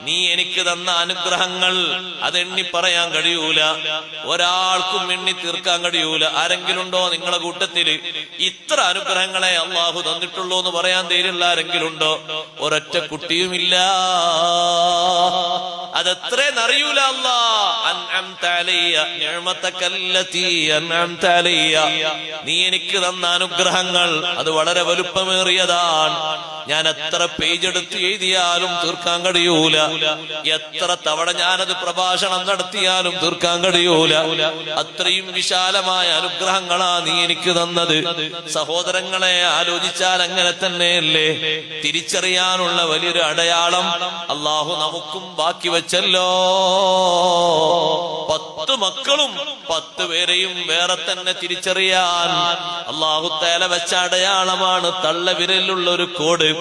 നീ എനിക്ക് തന്ന അനുഗ്രഹങ്ങൾ അതെണ്ണി പറയാൻ കഴിയൂല. ഒരാൾക്കും എണ്ണി തീർക്കാൻ കഴിയൂല. ആരെങ്കിലും ഉണ്ടോ നിങ്ങളെ കൂട്ടത്തിൽ? ഇത്ര അനുഗ്രഹങ്ങളെ അള്ളാഹു തന്നിട്ടുള്ളൂ എന്ന് പറയാൻ തീരുള്ള ആരെങ്കിലും ഉണ്ടോ ഒരൊറ്റ കുട്ടിയുമില്ല. അതെത്രയെന്നറിയൂല അല്ലാ നീ എനിക്ക് തന്ന അനുഗ്രഹങ്ങൾ അത് വളരെ വലുപ്പമേറിയതാണ്. ഞാൻ എത്ര പേജ് എടുത്ത് എഴുതിയാലും തീർക്കാൻ കഴിയൂല. എത്ര തവണ ഞാനത് പ്രഭാഷണം നടത്തിയാലും തീർക്കാൻ കഴിയൂല. അത്രയും വിശാലമായ അനുഗ്രഹങ്ങളാ നീ എനിക്ക് തന്നത്. സഹോദരങ്ങളെ ആലോചിച്ചാൽ അങ്ങനെ തന്നെയല്ലേ? തിരിച്ചറിയാനുള്ള വലിയൊരു അടയാളം അള്ളാഹു നമുക്കും ബാക്കി വെച്ചല്ലോ. പത്ത് മക്കളും പത്ത് പേരെയും വേറെ തന്നെ തിരിച്ചറിയാൻ അള്ളാഹു തേല വെച്ച അടയാളമാണ് തള്ളവിരലുള്ള ഒരു കോഡ്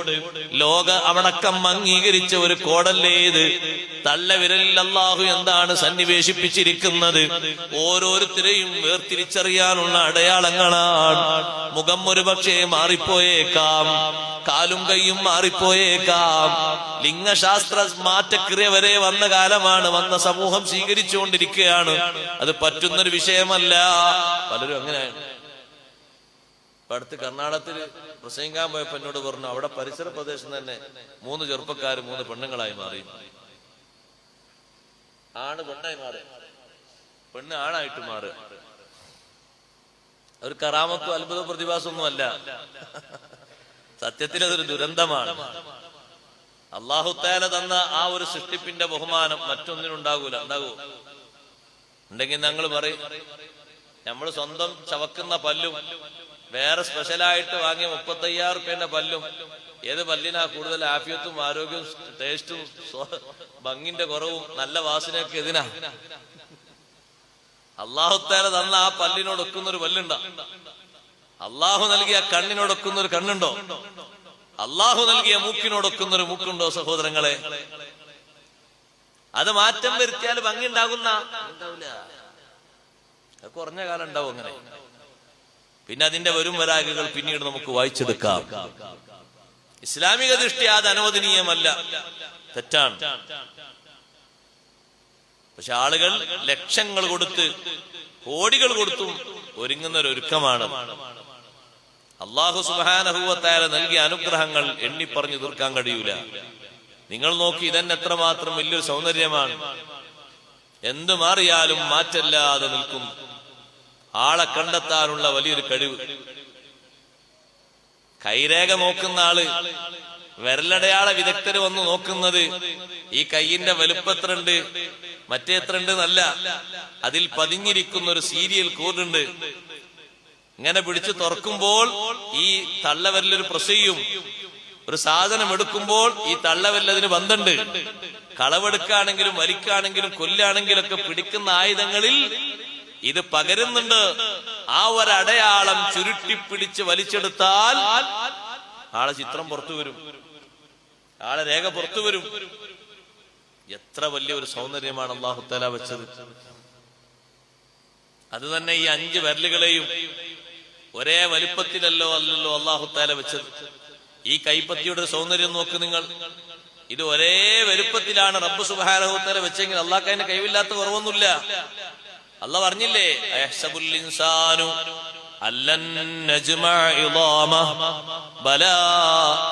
ലോക അവണക്കം അംഗീകരിച്ച ഒരു കോടല്ലേത് ഇത്? തള്ളവിരലിൽ അള്ളാഹു എന്താണ് സന്നിവേശിപ്പിച്ചിരിക്കുന്നത്? ഓരോരുത്തരെയും വേർതിരിച്ചറിയാനുള്ള അടയാളങ്ങളാണ്. മുഖം ഒരുപക്ഷെ മാറിപ്പോയേക്കാം. കാലും കൈയും മാറിപ്പോയേക്കാം. ലിംഗശാസ്ത്ര മാറ്റക്രിയ വരെ വന്ന കാലമാണ് വന്ന സമൂഹം സ്വീകരിച്ചുകൊണ്ടിരിക്കുകയാണ്. അത് പറ്റുന്നൊരു വിഷയമല്ല. പലരും അങ്ങനെയാണ് ഇപ്പൊ അടുത്ത് കർണാടകത്തിൽ പ്രസംഗിക്കാൻ പോയപ്പോ എന്നോട് പറഞ്ഞു അവിടെ പരിസര പ്രദേശം തന്നെ മൂന്ന് ചെറുപ്പക്കാർ മൂന്ന് പെണ്ണുങ്ങളായി മാറി. ആണ് പെണ്ണായി മാറി. പെണ്ണ് ആണായിട്ട് മാറി. ഒരു കറാമത്തും അത്ഭുത പ്രതിഭാസമൊന്നും അല്ല. സത്യത്തിൽ അതൊരു ദുരന്തമാണ്. അള്ളാഹുത്താല തന്ന ആ ഒരു സൃഷ്ടിപ്പിന്റെ ബഹുമാനം മറ്റൊന്നിനുണ്ടാകൂല. ഉണ്ടാകൂ ഉണ്ടെങ്കിൽ ഞങ്ങൾ പറയും നമ്മൾ സ്വന്തം ചവക്കുന്ന പല്ലും വേറെ സ്പെഷ്യലായിട്ട് വാങ്ങിയ മുപ്പത്തയ്യായിരം റുപ്യന്റെ പല്ലും. ഏത് പല്ലിനാ കൂടുതൽ ആഫിയത്തും ആരോഗ്യവും ടേസ്റ്റും ഭംഗിന്റെ കുറവും നല്ല വാസനയൊക്കെ ഇതിനാ. അള്ളാഹുത്താല തന്ന ആ പല്ലിനോട് ഒക്കുന്ന ഒരു പല്ലുണ്ട? അള്ളാഹു നൽകിയ കണ്ണിനോട് ഒക്കുന്ന ഒരു കണ്ണുണ്ടോ? അള്ളാഹു നൽകിയ മൂക്കിനോട് ഒക്കുന്ന ഒരു മൂക്കുണ്ടോ സഹോദരങ്ങളെ? അത് മാറ്റം വരുത്തിയാൽ ഭംഗി ഉണ്ടാകുന്ന? കുറഞ്ഞ കാലം ഉണ്ടാവും അങ്ങനെ. പിന്നെ അതിന്റെ വരും വരാകകൾ പിന്നീട് നമുക്ക് വായിച്ചെടുക്കാം. ഇസ്ലാമിക ദൃഷ്ടി അത് അനുവദനീയമല്ല. തെറ്റാണ്. പക്ഷെ ആളുകൾ ലക്ഷങ്ങൾ കൊടുത്ത് കോടികൾ കൊടുത്തും ഒരുങ്ങുന്ന ഒരു ഒരുക്കമാണ്. അള്ളാഹു സുബാനഹുവത്തായ നൽകിയ അനുഗ്രഹങ്ങൾ എണ്ണി പറഞ്ഞു തീർക്കാൻ കഴിയൂല. നിങ്ങൾ നോക്കി ഇതന്നെ എത്രമാത്രം വലിയൊരു സൗന്ദര്യമാണ്. എന്തു മാറിയാലും മാറ്റല്ലാതെ നിൽക്കും. ആളെ കണ്ടെത്താനുള്ള വലിയൊരു കഴിവ്. കൈരേഖ നോക്കുന്ന ആൾ വിരലടയാള വിദഗ്ധര് വന്ന് നോക്കുന്നത് ഈ കൈയിന്റെ വലുപ്പത്രണ്ട് മറ്റേ എത്ര ഉണ്ട് എന്നല്ല. അതിൽ പതിഞ്ഞിരിക്കുന്ന ഒരു സീരിയൽ കോഡുണ്ട്. ഇങ്ങനെ പിടിച്ച് തുറക്കുമ്പോൾ ഈ തള്ളവരലൊരു പ്രസയും ഒരു സാധനം എടുക്കുമ്പോൾ ഈ തള്ളവല്ലതിന് ബന്ധമുണ്ട്. കളവെടുക്കാണെങ്കിലും വലിക്കാണെങ്കിലും കൊല്ലാണെങ്കിലും ഒക്കെ പിടിക്കുന്ന ആയുധങ്ങളിൽ ഇത് പകരുന്നുണ്ട്. ആ ഒരടയാളം ചുരുട്ടിപ്പിടിച്ച് വലിച്ചെടുത്താൽ ആളെ ചിത്രം പുറത്തു വരും. ആളെ രേഖ പുറത്തു വരും. എത്ര വലിയ ഒരു സൗന്ദര്യമാണ് അള്ളാഹുത്തല വെച്ചത്. അത് തന്നെ ഈ അഞ്ച് വിരലുകളെയും ഒരേ വലിപ്പത്തിലല്ലോ അല്ലല്ലോ അള്ളാഹുത്താല വെച്ചത്. ഈ കൈപ്പത്തിയുടെ സൗന്ദര്യം നോക്ക് നിങ്ങൾ. ഇത് ഒരേ വലുപ്പത്തിലാണ് റബ്ബ് സുബാനഹുത്താല വെച്ചെങ്കിൽ അള്ളാഹ് അതിന്റെ കഴിവില്ലാത്ത കുറവൊന്നുമില്ല. അല്ല പറഞ്ഞില്ലേ? ഇൻസാനു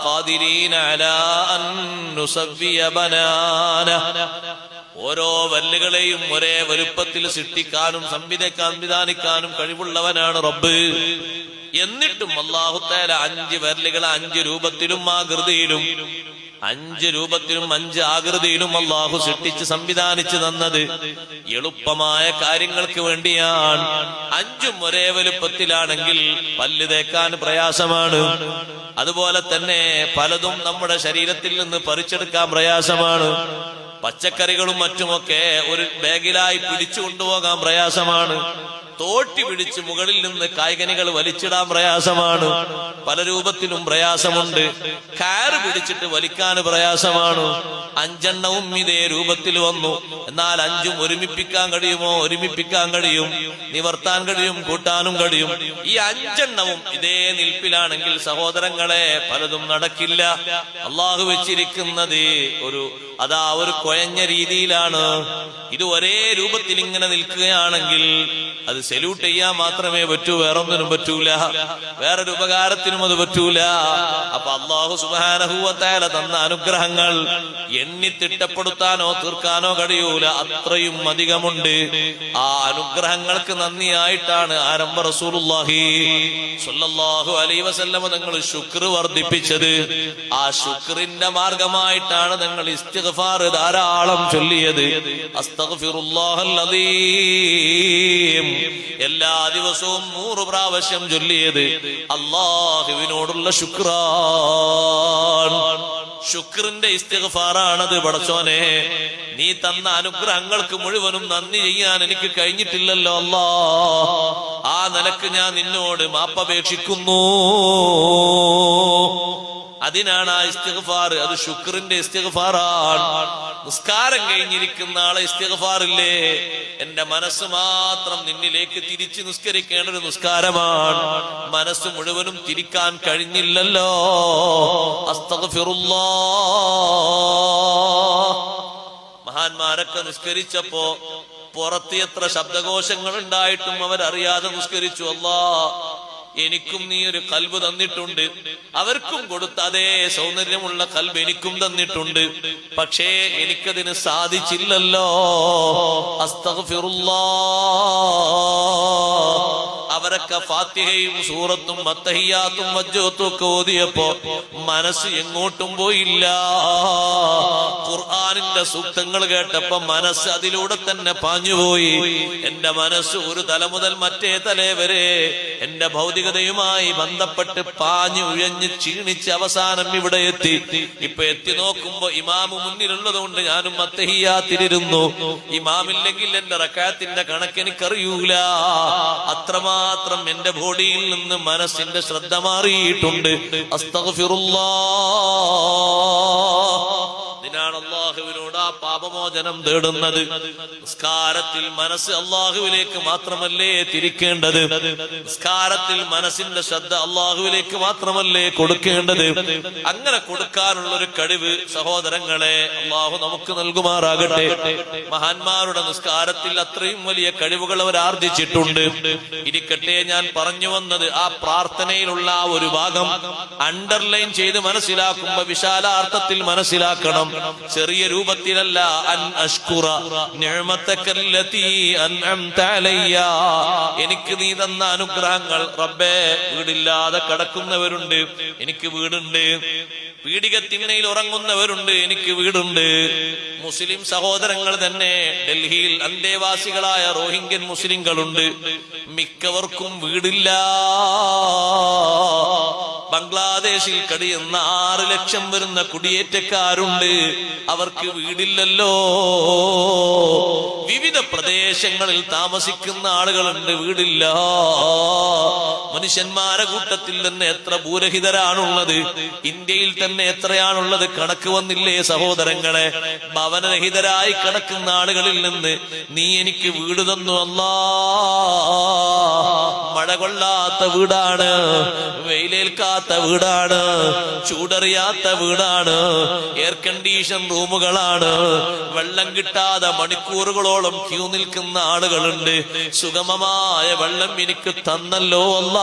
ഖാദിരീന അലാ അൻ ഓരോ വല്ലുകളെയും ഒരേ വലുപ്പത്തിൽ സൃഷ്ടിക്കാനും സംവിധാനിക്കാനും കഴിവുള്ളവനാണ് റബ്ബ്. എന്നിട്ടും അള്ളാഹുത്തേല അഞ്ച് വല്ലുകളെ അഞ്ച് രൂപത്തിലും ആകൃതിയിലും അഞ്ച് രൂപത്തിലും അഞ്ച് ആകൃതിയിലും അള്ളാഹു സൃഷ്ടിച്ച് സംവിധാനിച്ചു തന്നത് എളുപ്പമായ കാര്യങ്ങൾക്ക് വേണ്ടിയാണ്. അഞ്ചും ഒരേ വലുപ്പത്തിലാണെങ്കിൽ പല്ല് തേക്കാൻ പ്രയാസമാണ്. അതുപോലെ തന്നെ പലതും നമ്മുടെ ശരീരത്തിൽ നിന്ന് പറിച്ചെടുക്കാൻ പ്രയാസമാണ്. പച്ചക്കറികളും മറ്റുമൊക്കെ ഒരു ബാഗിലായി പിടിച്ചു കൊണ്ടുപോകാൻ പ്രയാസമാണ്. തോട്ടി പിടിച്ച് മുകളിൽ നിന്ന് കായ്കനികൾ വലിച്ചിടാൻ പ്രയാസമാണ്. പല രൂപത്തിലും പ്രയാസമുണ്ട്. കയറ് പിടിച്ചിട്ട് വലിക്കാൻ പ്രയാസമാണ്. അഞ്ചെണ്ണവും ഇതേ രൂപത്തിൽ വന്നു. എന്നാൽ അഞ്ചും ഒരുമിപ്പിക്കാൻ കഴിയുമോ? ഒരുമിപ്പിക്കാൻ കഴിയും. നിവർത്താൻ കഴിയും കൂട്ടാനും കഴിയും. ഈ അഞ്ചെണ്ണവും ഇതേ നിൽപ്പിലാണെങ്കിൽ സഹോദരങ്ങളെ പലതും നടക്കില്ല. അള്ളാഹു വെച്ചിരിക്കുന്നത് ഒരു അതാ ഒരു കുഴഞ്ഞ രീതിയിലാണ്. ഇത് ഒരേ രൂപത്തിൽ ഇങ്ങനെ നിൽക്കുകയാണെങ്കിൽ അത് സല്യൂട്ട് ചെയ്യാൻ മാത്രമേ പറ്റൂ വേറൊന്നിനും പറ്റൂല. വേറൊരു ഉപകാരത്തിനും അത് പറ്റൂല. അപ്പൊ അള്ളാഹു സുബാനഹൂവത്തായ തന്ന അനുഗ്രഹങ്ങൾ എണ്ണി തിട്ടപ്പെടുത്താനോ തീർക്കാനോ കഴിയൂല. അത്രയും അധികമുണ്ട്. ആ അനുഗ്രഹങ്ങൾക്ക് നന്ദിയായിട്ടാണ് ആരംഭ റസൂലുള്ളാഹി സ്വല്ലല്ലാഹു അലൈഹി വസല്ലമ നിങ്ങൾ ശുക്ർ വർദ്ധിപ്പിച്ചത്. ആ ശുക്രിന്റെ മാർഗമായിട്ടാണ് നിങ്ങൾ ഇസ്തിഗ്ഫാർ ധാരാളം ചൊല്ലിയത്. അസ്തഗ്ഫിറുല്ലാഹൽ അദീം എല്ലാ ദിവസവും നൂറ് പ്രാവശ്യം ചൊല്ലിയത് അള്ളാഹുവിനോടുള്ള ശുക്രാൻ. ശുക്രിന്റെ ഇസ്തിഗഫാറാണത് പടച്ചോനെ. നീ തന്ന അനുഗ്രഹങ്ങൾക്ക് മുഴുവനും നന്ദി ചെയ്യാൻ എനിക്ക് കഴിഞ്ഞിട്ടില്ലല്ലോ അല്ലാ. ആ നിലയ്ക്ക് ഞാൻ നിന്നോട് മാപ്പപേക്ഷിക്കുന്നു. അതിനാണ് ആ ഇസ്തിഗ്ഫാർ. അത് ശുക്രിന്റെ ഇസ്തിഗ്ഫാറാണ്. നിസ്കാരം കഴിഞ്ഞിരിക്കുന്ന ആളെ ഇസ്തിഗ്ഫാറില്ലേ? എന്റെ മനസ്സ് മാത്രം നിന്നിലേക്ക് തിരിച്ച് നിസ്കരിക്കേണ്ട ഒരു നിസ്കാരമാണ്. മനസ്സ് മുഴുവനും തിരിക്കാൻ കഴിഞ്ഞില്ലല്ലോ. മഹാന്മാരൊക്കെ നിസ്കരിച്ചപ്പോ പുറത്ത് എത്ര ശബ്ദകോശങ്ങൾ ഉണ്ടായിട്ടും അവരറിയാതെ നിസ്കരിച്ചു. അല്ലാ എനിക്കും നീ ഒരു കൽബ് തന്നിട്ടുണ്ട്. അവർക്കും കൊടുത്ത അതേ സൗന്ദര്യമുള്ള കൽബ് എനിക്കും തന്നിട്ടുണ്ട്. പക്ഷേ എനിക്കതിന് സാധിച്ചില്ലല്ലോ. അസ്തഗ്ഫിറുല്ലാ. അവരൊക്കെ ഫാത്തിഹയും സൂറത്തും മത്തഹിയാത്തും വജ്ജത്തും ഒക്കെ ഓതിയപ്പോ മനസ്സ് എങ്ങോട്ടും പോയില്ല. ഖുർആാനിന്റെ സൂക്തങ്ങൾ കേട്ടപ്പോ മനസ്സ് അതിലൂടെ തന്നെ പാഞ്ഞുപോയി എന്റെ മനസ്സ് ഒരു തല മുതൽ മറ്റേ തലേ വരെ എന്റെ ഭൗതികതയുമായി ബന്ധപ്പെട്ട് പാഞ്ഞു ഉഴഞ്ഞ് ക്ഷീണിച്ച് അവസാനം ഇവിടെ എത്തി. ഇപ്പൊ എത്തി നോക്കുമ്പോ ഇമാമ് മുന്നിലുള്ളത് കൊണ്ട് ഞാനും മത്തഹിയാത്തിരുന്നു ഇമാമില്ലെങ്കിൽ എന്റെ റക്കാത്തിന്റെ കണക്ക് എനിക്കറിയൂല. അത്രമാത്രം എന്റെ ബോഡിയിൽ നിന്ന് മനസ്സിന്റെ ശ്രദ്ധ മാറിയിട്ടുണ്ട്. ആ പാപമോചനം തേടുന്നത്. നിസ്കാരത്തിൽ മനസ്സ് അള്ളാഹുവിലേക്ക് മാത്രമല്ലേ തിരിക്കേണ്ടത്? നിസ്കാരത്തിൽ മനസ്സിന്റെ ശ്രദ്ധ അള്ളാഹുവിലേക്ക് മാത്രമല്ലേ കൊടുക്കേണ്ടത്? അങ്ങനെ കൊടുക്കാനുള്ള ഒരു കഴിവ് സഹോദരങ്ങളെ അള്ളാഹു നമുക്ക് നൽകുമാറാകട്ടെ. മഹാന്മാരുടെ നിസ്കാരത്തിൽ അത്രയും വലിയ കഴിവുകൾ അവർ ആർജിച്ചിട്ടുണ്ട്. ഇരിക്കട്ടെ ഞാൻ പറഞ്ഞു വന്നത് ആ പ്രാർത്ഥനയിലുള്ള ആ ഒരു ഭാഗം അണ്ടർലൈൻ ചെയ്ത് മനസ്സിലാക്കുമ്പോ വിശാലാർത്ഥത്തിൽ മനസ്സിലാക്കണം. ചെറിയ രൂപത്തിലല്ല അൻ അഷ്കുറ എനിക്ക് നീ തന്ന അനുഗ്രഹങ്ങൾ റബ്ബേ വീടില്ലാതെ കിടക്കുന്നവരുണ്ട് എനിക്ക് വീടുണ്ട്. പീഡികത്തിണ്ണയിൽ ഉറങ്ങുന്നവരുണ്ട് എനിക്ക് വീടുണ്ട്. മുസ്ലിം സഹോദരങ്ങൾ തന്നെ ഡൽഹിയിൽ അന്തേവാസികളായ റോഹിംഗ്യൻ മുസ്ലിങ്ങളുണ്ട്. മിക്കവർക്കും വീടില്ല. ബംഗ്ലാദേശിൽ കഴിയുന്ന ആറ് ലക്ഷം വരുന്ന കുടിയേറ്റക്കാരുണ്ട്. അവർക്ക് വീടില്ലല്ലോ. വിവിധ പ്രദേശങ്ങളിൽ താമസിക്കുന്ന ആളുകളുണ്ട്. വീടില്ല. മനുഷ്യന്മാരെ കൂട്ടത്തിൽ തന്നെ എത്ര ഭൂരഹിതരാണുള്ളത്. ഇന്ത്യയിൽ തന്നെ എത്രയാണുള്ളത്. കണക്ക് വന്നില്ലേ സഹോദരങ്ങളെ? ഭവനരഹിതരായി കണക്കുന്ന ആളുകളിൽ നിന്ന് നീ എനിക്ക് വീട് തന്നു അല്ലാ. മഴ കൊള്ളാത്ത വീടാണ് വെയിലേൽക്കാത്ത വീടാണ് ചൂടറിയാത്ത വീടാണ് എയർ കണ്ടീഷൻ റൂമുകളാണ് വെള്ളം കിട്ടാതെ മണിക്കൂറുകളോളം ക്യൂ നിൽക്കുന്ന ആളുകളുണ്ട്. സുഗമമായ വെള്ളം എനിക്ക് തന്നല്ലോ അല്ല.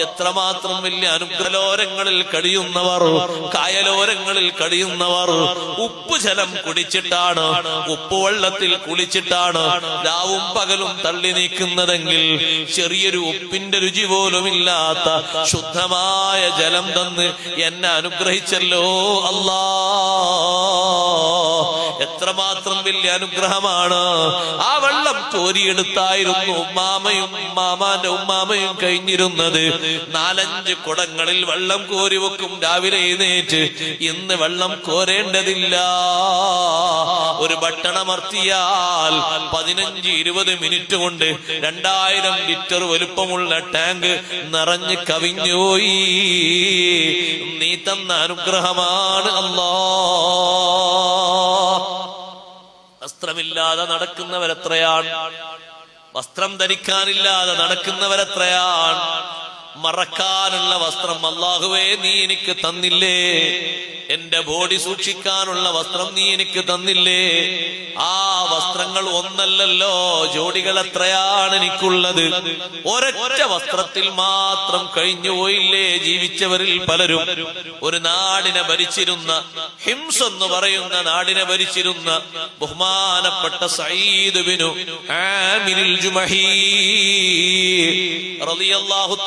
എത്രമാത്രം വലിയ അനുഗ്രഹലോരങ്ങളിൽ കഴിയുന്നവർ കായലോരങ്ങളിൽ കഴിയുന്നവർ ഉപ്പ് ജലം കുടിച്ചിട്ടാണ് ഉപ്പുവെള്ളത്തിൽ കുളിച്ചിട്ടാണ് രാവും പകലും തള്ളി നീക്കുന്നതെങ്കിൽ ചെറിയൊരു ഉപ്പിന്റെ രുചി പോലും ഇല്ലാത്ത ശുദ്ധമായ ജലം തന്ന് എന്നെ അനുഗ്രഹിച്ചല്ലോ അല്ലാ എത്രമാത്രം വലിയ അനുഗ്രഹമാണ്. ആ വെള്ളം കോരിയെടുത്തായിരുന്നു ഉമ്മാമയും ഉമ്മാമാന്റെ ഉമ്മാമയും കഴിഞ്ഞിരുന്നത്. നാലഞ്ച് കുടങ്ങളിൽ വെള്ളം കോരി വെക്കും രാവിലെ എഴുന്നേറ്റ്. ഇന്ന് വെള്ളം കോരേണ്ടതില്ല. ഒരു ബട്ടണമർത്തിയാൽ പതിനഞ്ച് ഇരുപത് മിനിറ്റ് കൊണ്ട് രണ്ടായിരം ലിറ്റർ വലുപ്പമുള്ള ടാങ്ക് നിറഞ്ഞ് കവിഞ്ഞോയി നീ തന്ന അനുഗ്രഹമാണ് അല്ലാ വസ്ത്രമില്ലാതെ നടക്കുന്നവരെത്രയാണ് വസ്ത്രം ധരിക്കാനില്ലാതെ നടക്കുന്നവരെത്രയാണ് മറക്കാനുള്ള വസ്ത്രം അള്ളാഹുവേ നീ എനിക്ക് തന്നില്ലേ? എന്റെ ബോഡി സൂക്ഷിക്കാനുള്ള വസ്ത്രം നീ എനിക്ക് തന്നില്ലേ? ആ വസ്ത്രങ്ങൾ ഒന്നല്ലല്ലോ. ജോഡികൾ എത്രയാണ് എനിക്കുള്ളത്? ഒരൊറ്റ വസ്ത്രത്തിൽ മാത്രം കഴിഞ്ഞു പോയില്ലേ? ജീവിച്ചവരിൽ പലരും ഒരു നാടിനെ ഭരിച്ചിരുന്ന ഹിംസ് എന്ന് പറയുന്ന നാടിനെ ഭരിച്ചിരുന്ന ബഹുമാനപ്പെട്ട സയ്യിദ് ബിനു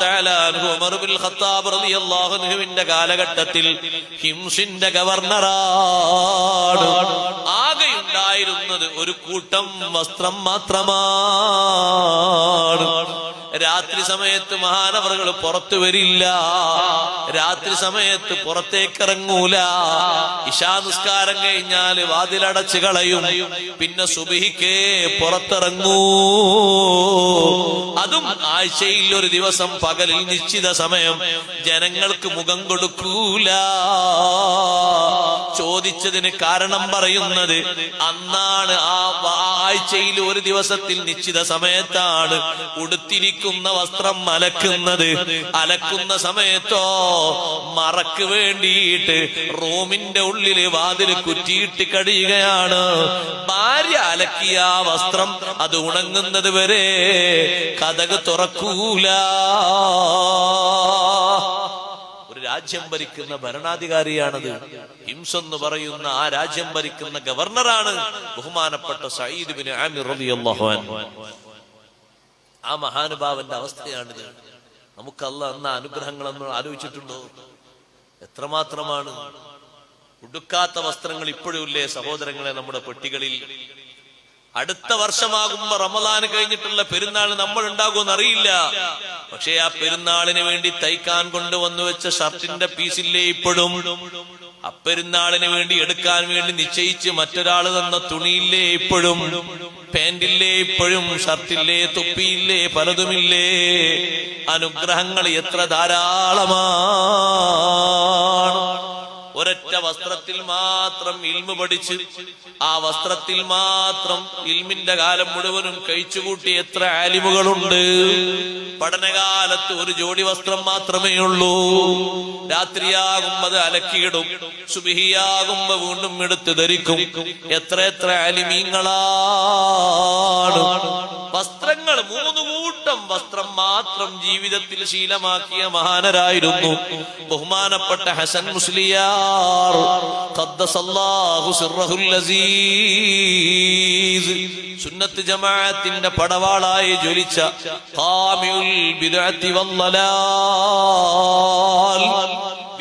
തആല ഉമർ ഖത്താബ് കാലഘട്ടത്തിൽ ഹിംസിന്റെ ഗവർണറാണ്. ആകെയുണ്ടായിരുന്നത് ഒരു കൂട്ടം വസ്ത്രം മാത്രമാണ്. രാത്രി സമയത്ത് മഹാനവറുകൾ പുറത്തു വരില്ല. രാത്രി സമയത്ത് പുറത്തേക്കിറങ്ങൂല. ഇശാ നിസ്കാരം കഴിഞ്ഞാൽ വാതിലടച്ച് കളയും. പിന്നെ സുബിഹിക്കേ പുറത്തിറങ്ങൂ. അതും ആഴ്ചയിൽ ഒരു ദിവസം പകലിൽ നിശ്ചിത സമയം ജനങ്ങൾക്ക് മുഖം കൊടുക്കൂല. ചോദിച്ചതിന് കാരണം പറയുന്നത് അന്നാണ് ആ ആഴ്ചയിൽ ഒരു ദിവസത്തിൽ നിശ്ചിത സമയത്താണ് ഉടുത്തിരിക്കുന്ന വസ്ത്രം അലക്കുന്നത്. അലക്കുന്ന സമയത്തോ മറക്ക് വേണ്ടിയിട്ട് റൂമിന്റെ ഉള്ളിൽ വാതിൽ കുറ്റിയിട്ട് കഴിയുകയാണ് ഭാര്യ അലക്കിയ വസ്ത്രം അത് ഉണങ്ങുന്നത് വരെ കഥക് തുറക്കൂല. രാജ്യം ഭരിക്കുന്ന ഭരണാധികാരിയാണത്. ഹിംസ് എന്ന് പറയുന്ന ആ രാജ്യം ഭരിക്കുന്ന ഗവർണറാണ് ബഹുമാനപ്പെട്ട സയ്യിദ് ബിൻ ആമിർ റളിയല്ലാഹു അൻഹു. ആ മഹാനുഭാവന്റെ അവസ്ഥയാണിത്. നമുക്ക് അല്ല അന്ന അനുഗ്രഹങ്ങളൊന്നും ആലോചിച്ചിട്ടുണ്ടോ? എത്രമാത്രമാണ്? ഉടുക്കാത്ത വസ്ത്രങ്ങൾ ഇപ്പോഴും ഇല്ലേ സഹോദരങ്ങളെ നമ്മുടെ പെട്ടികളിൽ? അടുത്ത വർഷമാകുമ്പോ റമദാന് കഴിഞ്ഞിട്ടുള്ള പെരുന്നാൾ നമ്മൾ ഉണ്ടാകുമെന്ന് അറിയില്ല. പക്ഷേ ആ പെരുന്നാളിന് വേണ്ടി തയ്ക്കാൻ കൊണ്ടുവന്നു വെച്ച ഷർട്ടിന്റെ പീസില്ലേ ഇപ്പോഴും? അപ്പെരുന്നാളിന് വേണ്ടി എടുക്കാൻ വേണ്ടി നിശ്ചയിച്ച് മറ്റൊരാൾ തന്ന തുണിയില്ലേ ഇപ്പോഴും? പാന്റില്ലേ ഇപ്പോഴും? ഷർട്ടില്ലേ? തൊപ്പിയില്ലേ? പലതുമില്ലേ? അനുഗ്രഹങ്ങൾ എത്ര ധാരാളമാണ് ഒരൊറ്റ വസ്ത്രത്തിൽ മാത്രം ഇൽമു പഠിച്ച് ആ വസ്ത്രത്തിൽ മാത്രം ഇൽമിന്റെ കാലം മുഴുവനും കഴിച്ചുകൂട്ടി എത്ര ആലിമുകളുണ്ട്. പഠനകാലത്ത് ഒരു ജോഡി വസ്ത്രം മാത്രമേ ഉള്ളൂ. രാത്രിയാകുമ്പോ അത് അലക്കിയിടും സുബിഹിയാകുമ്പോ വീണ്ടും എടുത്ത് ധരിക്കും. എത്ര എത്ര ആലിമീങ്ങളാണ്. വസ്ത്രങ്ങൾ മൂന്ന് കൂട്ടം വസ്ത്രം മാത്രം ജീവിതത്തിൽ ശീലമാക്കിയ മഹാനരായിരുന്നു. ബഹുമാനപ്പെട്ട ഹസൻ മുസ്ലിയാർ الله سره العزيز സുന്നത്ത് ജമാഅത്തിന്റെ പടവാളായി ജ്വലിച്ച ഖാമിഉൽ ബിദഅത്തി വല്ലലാൽ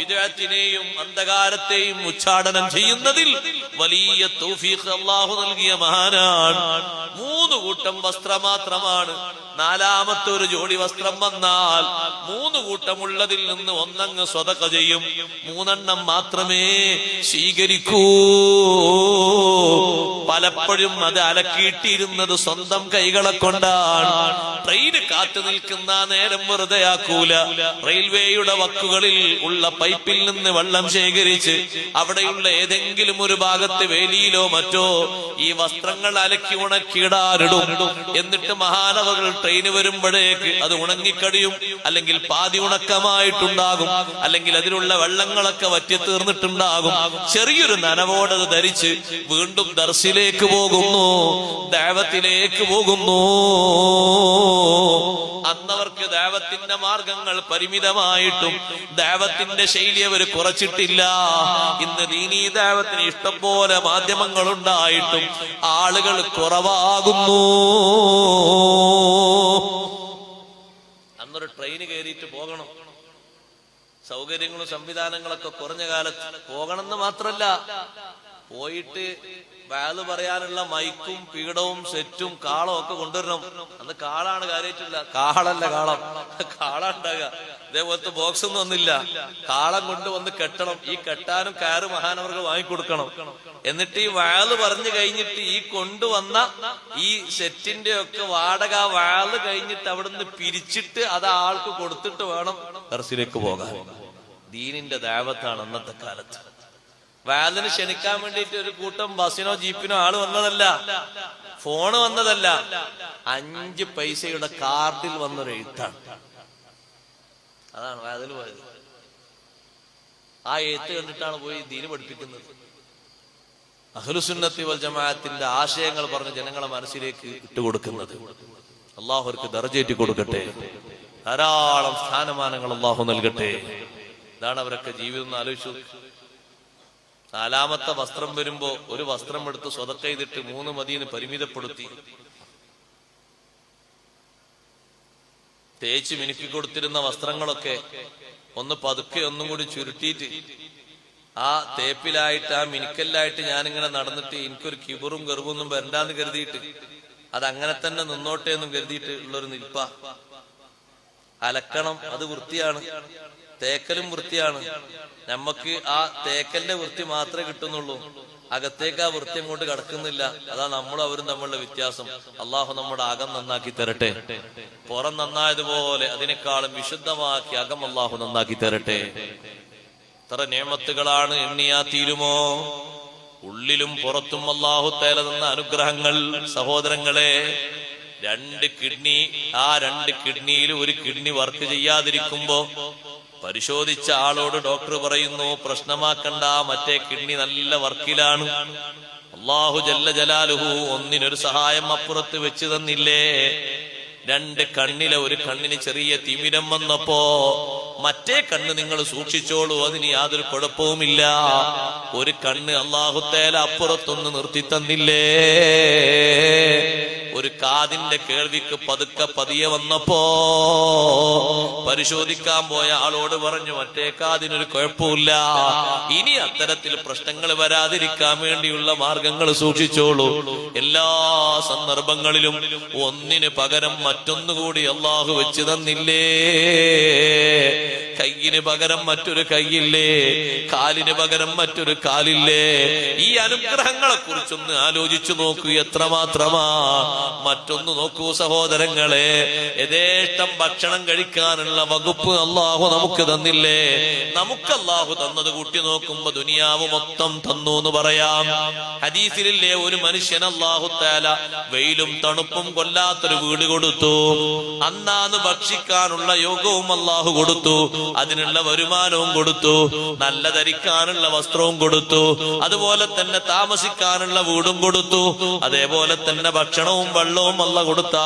വിദേഹത്തിനെയും അന്ധകാരത്തെയും ഉച്ചാടനം ചെയ്യുന്നതിൽ വലിയ തൗഫീഖ് അള്ളാഹു നൽകിയ മഹാനാണ്. മൂന്ന് കൂട്ടം വസ്ത്രം മാത്രമാണ് നാലാമത്തെ ഒരു ജോഡി വസ്ത്രം വന്നാൽ മൂന്ന് കൂട്ടമുള്ളതിൽ നിന്ന് ഒന്നങ്ങ് സ്വതക്ക ചെയ്യും. മൂന്നെണ്ണം മാത്രമേ സ്വീകരിക്കൂ. പലപ്പോഴും അത് അലക്കിയിട്ടിരുന്നത് സ്വന്തം കൈകളെ കൊണ്ടാണ്. കാത്തു നിൽക്കുന്ന നേരം വെറുതെ ആക്കൂല. റെയിൽവേയുടെ വക്കുകളിൽ ഉള്ള പൈപ്പിൽ നിന്ന് വെള്ളം ശേഖരിച്ച് അവിടെയുള്ള ഏതെങ്കിലും ഒരു ഭാഗത്ത് വേലിയിലോ മറ്റോ ഈ വസ്ത്രങ്ങൾ അലക്കി ഉണക്കിയിടാറിടും എന്നിട്ട് മഹാനവകൾ ട്രെയിന് വരുമ്പോഴേക്ക് അത് ഉണങ്ങിക്കടിയും അല്ലെങ്കിൽ പാതി ഉണക്കമായിട്ടുണ്ടാകും. അല്ലെങ്കിൽ അതിലുള്ള വെള്ളങ്ങളൊക്കെ വറ്റി തീർന്നിട്ടുണ്ടാകും. ചെറിയൊരു നനവോടത് ധരിച്ച് വീണ്ടും ദർശിലേക്ക് പോകുന്നു. ദേവത്തിലേക്ക് പോകുന്നു. അന്നവർക്ക് ദേവത്തിന്റെ മാർഗങ്ങൾ പരിമിതമായിട്ടും ദേവത്തിന്റെ ശൈലി അവർ കുറച്ചിട്ടില്ല. ഇന്ന് ദീനീ ദേവത്തിന് ഇഷ്ടം പോലെ മാധ്യമങ്ങൾ ഉണ്ടായിട്ടും ആളുകൾ കുറവാകുന്നു. അന്നൊരു ട്രെയിന് കയറിയിട്ട് പോകണം. സൗകര്യങ്ങളും സംവിധാനങ്ങളൊക്കെ കുറഞ്ഞ കാലത്ത് പോകണമെന്ന് മാത്രല്ല. പോയിട്ട് വാൽ പറയാനുള്ള മൈക്കും പീഡവും സെറ്റും കാളവും ഒക്കെ കൊണ്ടുവരണം. അന്ന് കാളാണ് കാര്യമായിട്ടില്ല. കാളല്ല കാളം. കാള ഉണ്ടാകുക. ഇതേപോലത്തെ ബോക്സ് ഒന്നും ഒന്നില്ല കാളം കൊണ്ടുവന്ന് കെട്ടണം. ഈ കെട്ടാനും കയറ് മഹാനവർക്ക് വാങ്ങിക്കൊടുക്കണം. എന്നിട്ട് ഈ വാൾ പറഞ്ഞു കഴിഞ്ഞിട്ട് ഈ കൊണ്ടുവന്ന ഈ സെറ്റിന്റെ ഒക്കെ വാടക വാൾ കഴിഞ്ഞിട്ട് അവിടുന്ന് പിരിച്ചിട്ട് അത് ആൾക്ക് കൊടുത്തിട്ട് വേണം ദർശിലേക്ക് പോകാൻ. ദീനിന്റെ ദേവത്താണ് അന്നത്തെ കാലത്ത്. വാലിന് ക്ഷണിക്കാൻ വേണ്ടിയിട്ട് ഒരു കൂട്ടം ബസ്സിനോ ജീപ്പിനോ ആൾ വന്നതല്ല. ഫോണ് വന്നതല്ല. അഞ്ച് പൈസയുടെ കാർഡിൽ വന്നൊരു എഴുത്താണ്. അതാണ് വാതിൽ പോയത്. ആ എഴുത്ത് കണ്ടിട്ടാണ് പോയി ദീന് പഠിപ്പിക്കുന്നത്. അഹ്ലുസുന്നത്തി വൽ ജമാഅത്തിന്റെ ആശയങ്ങൾ പറഞ്ഞ് ജനങ്ങളെ മനസ്സിലേക്ക് ഇട്ടുകൊടുക്കുന്നത്. അള്ളാഹു അവർക്ക് ദർജേറ്റി കൊടുക്കട്ടെ. ധാരാളം സ്ഥാനമാനങ്ങൾ അള്ളാഹു നൽകട്ടെ. ഇതാണ് അവരൊക്കെ ജീവിതം ആലോചിച്ചു. നാലാമത്തെ വസ്ത്രം വരുമ്പോ ഒരു വസ്ത്രം എടുത്ത് സ്വതക്ക ചെയ്തിട്ട് മൂന്ന് മതിയെന്ന് പരിമിതപ്പെടുത്തി. തേച്ച് മിനുക്കി കൊടുത്തിരുന്ന വസ്ത്രങ്ങളൊക്കെ ഒന്ന് പതുക്കെ ഒന്നും കൂടി ചുരുട്ടിയിട്ട് ആ തേപ്പിലായിട്ട് ആ മിനുക്കലിലായിട്ട് ഞാനിങ്ങനെ നടന്നിട്ട് എനിക്കൊരു കിബറും ഗർവൊന്നും വരണ്ടാന്ന് കരുതിയിട്ട് അതങ്ങനെ തന്നെ നിന്നോട്ടെ എന്നും കരുതിയിട്ട് ഉള്ളൊരു നിൽപ്പ. അലക്കണം അത് വൃത്തിയാണ്. തേക്കലും വൃത്തിയാണ്. നമുക്ക് ആ തേക്കലിന്റെ വൃത്തി മാത്രമേ കിട്ടുന്നുള്ളൂ. അകത്തേക്ക് ആ വൃത്തി അങ്ങോട്ട് കിടക്കുന്നില്ല. അതാ നമ്മളും അവരും തമ്മിലുള്ള വ്യത്യാസം. അള്ളാഹു നമ്മുടെ അകം നന്നാക്കി തരട്ടെ. പുറം നന്നായതുപോലെ അതിനേക്കാളും വിശുദ്ധമാക്കി അകം അള്ളാഹു നന്നാക്കി തരട്ടെ. ഇത്ര നിയമത്തുകളാണ് എണ്ണിയാ തീരുമോ? ഉള്ളിലും പുറത്തും അള്ളാഹു തേല തന്ന അനുഗ്രഹങ്ങൾ സഹോദരങ്ങളെ രണ്ട് കിഡ്നി ആ രണ്ട് കിഡ്നിയിൽ ഒരു കിഡ്നി വർക്ക് ചെയ്യാതിരിക്കുമ്പോ പരിശോധിച്ച ആളോട് ഡോക്ടർ പറയുന്നു പ്രശ്നമാക്കണ്ട മറ്റേ കിഡ്നി നല്ല വർക്കിലാണ്. അള്ളാഹു ജല്ല ജലാലുഹു ഒന്നിനൊരു സഹായം അപ്പുറത്ത് വെച്ച് തന്നില്ലേ? രണ്ട് കണ്ണിലെ ഒരു കണ്ണിന് ചെറിയ തിമിരം വന്നപ്പോ മറ്റേ കണ്ണ് നിങ്ങൾ സൂക്ഷിച്ചോളൂ അതിന് യാതൊരു കുഴപ്പവുമില്ല. ഒരു കണ്ണ് അള്ളാഹുത്തേല അപ്പുറത്തൊന്ന് നിർത്തി തന്നില്ലേ? ഒരു കാതിന്റെ കേൾവിക്ക് പതുക്കെ പതിയെ വന്നപ്പോ പരിശോധിക്കാൻ പോയ ആളോട് പറഞ്ഞു മറ്റേ കാതിനൊരു കുഴപ്പമില്ല. ഇനി അത്തരത്തിൽ പ്രശ്നങ്ങൾ വരാതിരിക്കാൻ വേണ്ടിയുള്ള മാർഗങ്ങൾ സൂക്ഷിച്ചോളൂ. എല്ലാ സന്ദർഭങ്ങളിലും ഒന്നിന് പകരം മറ്റൊന്നുകൂടി അള്ളാഹു വെച്ച് തന്നില്ലേ? കയ്യിന് പകരം മറ്റൊരു കൈയില്ലേ? കാലിന് പകരം മറ്റൊരു കാലില്ലേ? ഈ അനുഗ്രഹങ്ങളെ കുറിച്ചൊന്ന് ആലോചിച്ചു നോക്കൂ എത്രമാത്രമാ മറ്റൊന്ന് നോക്കൂ സഹോദരങ്ങളെ. യഥേഷ്ടം ഭക്ഷണം കഴിക്കാനുള്ള വകുപ്പ് അള്ളാഹു നമുക്ക് തന്നില്ലേ? നമുക്ക് അള്ളാഹു തന്നത് കൂട്ടി നോക്കുമ്പോ ദുനിയാവ് മൊത്തം തന്നു എന്ന് പറയാം. ഹദീസിലില്ലേ ഒരു മനുഷ്യൻ അള്ളാഹു താല വെയിലും തണുപ്പും കൊല്ലാത്തൊരു വീട് കൊടുത്തു. അന്നാന്ന് ഭക്ഷിക്കാനുള്ള യോഗവും അള്ളാഹു കൊടുത്തു. അതിനുള്ള വരുമാനവും കൊടുത്തു. നല്ല ധരിക്കാനുള്ള വസ്ത്രവും കൊടുത്തു. അതുപോലെ തന്നെ താമസിക്കാനുള്ള വീടും കൊടുത്തു. അതേപോലെ തന്നെ ഭക്ഷണവും വെള്ളവും അല്ല കൊടുത്ത.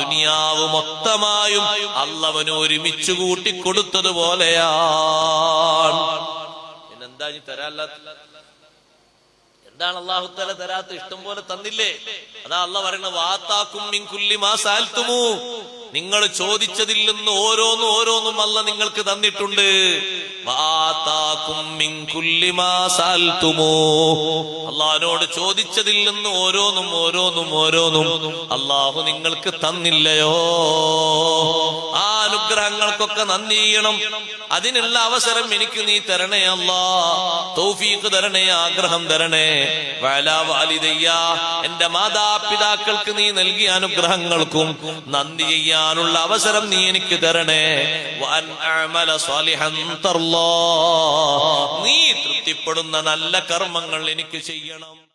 ദുനിയാവ് മൊത്തമായും അല്ലവന് ഒരുമിച്ച് കൂട്ടി കൊടുത്തതുപോലെയാണ് ഇനി തരാല്ലാത്ത? എന്താണ് അള്ളാഹു തല തരാത്ത? ഇഷ്ടം പോലെ തന്നില്ലേ? അതാ അള്ള പറയുന്ന വാത്താക്കും നിങ്ങൾ ചോദിച്ചതിൽ നിന്ന് ഓരോന്നും ഓരോന്നും അല്ല നിങ്ങൾക്ക് തന്നിട്ടുണ്ട്. അള്ളാഹിനോട് ചോദിച്ചതിൽ നിന്ന് ഓരോന്നും ഓരോന്നും ഓരോന്നും അള്ളാഹു നിങ്ങൾക്ക് തന്നില്ലയോ? ആ അനുഗ്രഹങ്ങൾക്കൊക്കെ നന്ദി ചെയ്യണം. അതിനുള്ള അവസരം എനിക്ക് നീ തരണേ അല്ലാ. തൗഫീഖ് തരണേ ആഗ്രഹം തരണേ. വഅലാ വാലിദയ്യ എന്റെ മാതാപിതാക്കൾക്ക് നീ നൽകിയ അനുഗ്രഹങ്ങൾക്കും നന്ദി ചെയ്യാനുള്ള അവസരം നീ എനിക്ക് തരണേ. നീ തൃപ്തിപ്പെടുന്ന നല്ല കർമ്മങ്ങൾ എനിക്ക് ചെയ്യണം.